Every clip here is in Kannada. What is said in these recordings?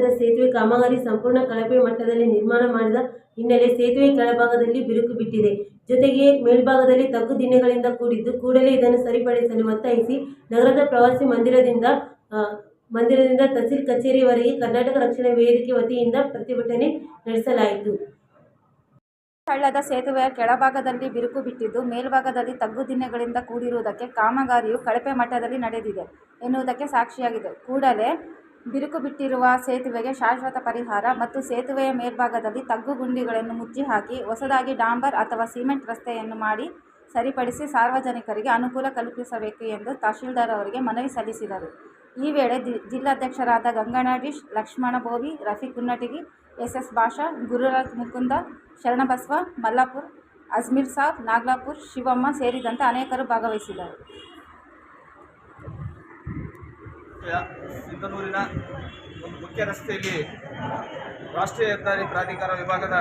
ಹಳ್ಳದ ಸೇತುವೆ ಕಾಮಗಾರಿ ಸಂಪೂರ್ಣ ಕಳಪೆ ಮಟ್ಟದಲ್ಲಿ ನಿರ್ಮಾಣ ಮಾಡಿದ ಹಿನ್ನೆಲೆ ಸೇತುವೆ ಕೆಳಭಾಗದಲ್ಲಿ ಬಿರುಕು ಬಿಟ್ಟಿದೆ. ಜೊತೆಗೆ ಮೇಲ್ಭಾಗದಲ್ಲಿ ತಗ್ಗು ದಿಣ್ಣೆಗಳಿಂದ ಕೂಡಿದ್ದು ಕೂಡಲೇ ಇದನ್ನು ಸರಿಪಡಿಸಲು ಒತ್ತಾಯಿಸಿ ನಗರದ ಪ್ರವಾಸಿ ಮಂದಿರದಿಂದ ಮಂದಿರದಿಂದ ತಹಸೀಲ್ ಕಚೇರಿವರೆಗೆ ಕರ್ನಾಟಕ ರಕ್ಷಣಾ ವೇದಿಕೆ ವತಿಯಿಂದ ಪ್ರತಿಭಟನೆ ನಡೆಸಲಾಯಿತು. ಹಳ್ಳದ ಸೇತುವೆಯ ಕೆಳಭಾಗದಲ್ಲಿ ಬಿರುಕು ಬಿಟ್ಟಿದ್ದು ಮೇಲ್ಭಾಗದಲ್ಲಿ ತಗ್ಗು ದಿನ್ನೆಗಳಿಂದ ಕೂಡಿರುವುದಕ್ಕೆ ಕಾಮಗಾರಿಯು ಕಳಪೆ ಮಟ್ಟದಲ್ಲಿ ನಡೆದಿದೆ ಎನ್ನುವುದಕ್ಕೆ ಸಾಕ್ಷಿಯಾಗಿದೆ. ಕೂಡಲೇ ಬಿರುಕು ಬಿಟ್ಟಿರುವ ಸೇತುವೆಗೆ ಶಾಶ್ವತ ಪರಿಹಾರ ಮತ್ತು ಸೇತುವೆಯ ಮೇಲ್ಭಾಗದಲ್ಲಿ ತಗ್ಗು ಗುಂಡಿಗಳನ್ನು ಮುಚ್ಚಿ ಹಾಕಿ ಹೊಸದಾಗಿ ಡಾಂಬರ್ ಅಥವಾ ಸಿಮೆಂಟ್ ರಸ್ತೆಯನ್ನು ಮಾಡಿ ಸರಿಪಡಿಸಿ ಸಾರ್ವಜನಿಕರಿಗೆ ಅನುಕೂಲ ಕಲ್ಪಿಸಬೇಕು ಎಂದು ತಹಶೀಲ್ದಾರ್ ಅವರಿಗೆ ಮನವಿ ಸಲ್ಲಿಸಿದರು. ಈ ವೇಳೆ ಜಿಲ್ಲಾಧ್ಯಕ್ಷರಾದ ಗಂಗನಾಡೀಶ್ ಲಕ್ಷ್ಮಣ ಬೋವಿ, ರಫೀಕ್ ಗುನ್ನಟಿಗಿ ಎಸ್ ಎಸ್ ಭಾಷಾ, ಗುರುರಾಜ್ ಮುಕುಂದ, ಶರಣಬಸವ, ಮಲ್ಲಾಪುರ್, ಅಜ್ಮೀರ್ ಸಾಬ್, ನಾಗ್ಲಾಪುರ್, ಶಿವಮ್ಮ ಸೇರಿದಂತೆ ಅನೇಕರು ಭಾಗವಹಿಸಿದರು. ಸಿಂಧನೂರಿನ ಒಂದು ಮುಖ್ಯ ರಸ್ತೆಯಲ್ಲಿ ರಾಷ್ಟ್ರೀಯ ಹೆದ್ದಾರಿ ಪ್ರಾಧಿಕಾರ ವಿಭಾಗದ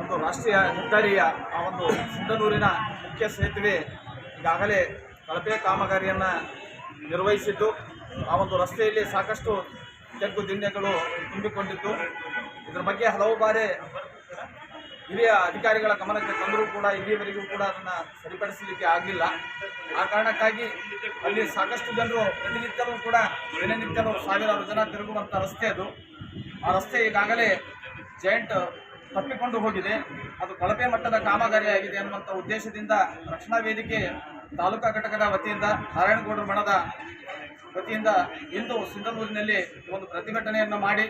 ಒಂದು ರಾಷ್ಟ್ರೀಯ ಹೆದ್ದಾರಿಯ ಆ ಒಂದು ಸಿಂಧನೂರಿನ ಮುಖ್ಯ ಸೇತುವೆ ಈಗಾಗಲೇ ಕಳಪೆ ಕಾಮಗಾರಿಯನ್ನು ನಿರ್ವಹಿಸಿದ್ದು, ಆ ಒಂದು ರಸ್ತೆಯಲ್ಲಿ ಸಾಕಷ್ಟು ತೆಗ್ಗು ದಿಣ್ಣೆಗಳು ತುಂಬಿಕೊಂಡಿದ್ದು. ಇದರ ಬಗ್ಗೆ ಹಲವು ಬಾರಿ ಹಿರಿಯ ಅಧಿಕಾರಿಗಳ ಗಮನಕ್ಕೆ ತಂದರೂ ಕೂಡ ಇಲ್ಲಿಯವರೆಗೂ ಕೂಡ ಅದನ್ನು ಸರಿಪಡಿಸಲಿಕ್ಕೆ ಆಗಲಿಲ್ಲ ಆ ಕಾರಣಕ್ಕಾಗಿ ಅಲ್ಲಿ ಸಾಕಷ್ಟು ಜನರು ಪ್ರತಿನಿತ್ಯವೂ ಕೂಡ ದಿನನಿತ್ಯವೂ ಸಾವಿರಾರು ಜನ ತಿರುಗುವಂಥ ರಸ್ತೆ ಅದು. ಆ ರಸ್ತೆ ಈಗಾಗಲೇ ಜಾಯಿಂಟ್ ತಪ್ಪಿಕೊಂಡು ಹೋಗಿದೆ. ಅದು ಕಳಪೆ ಮಟ್ಟದ ಕಾಮಗಾರಿಯಾಗಿದೆ ಅನ್ನುವಂಥ ಉದ್ದೇಶದಿಂದ ರಕ್ಷಣಾ ವೇದಿಕೆ ತಾಲೂಕಾ ಘಟಕದ ವತಿಯಿಂದ, ನಾರಾಯಣಗೌಡರ ಬಣದ ವತಿಯಿಂದ ಇಂದು ಸಿಂಧನೂರಿನಲ್ಲಿ ಒಂದು ಪ್ರತಿಭಟನೆಯನ್ನು ಮಾಡಿ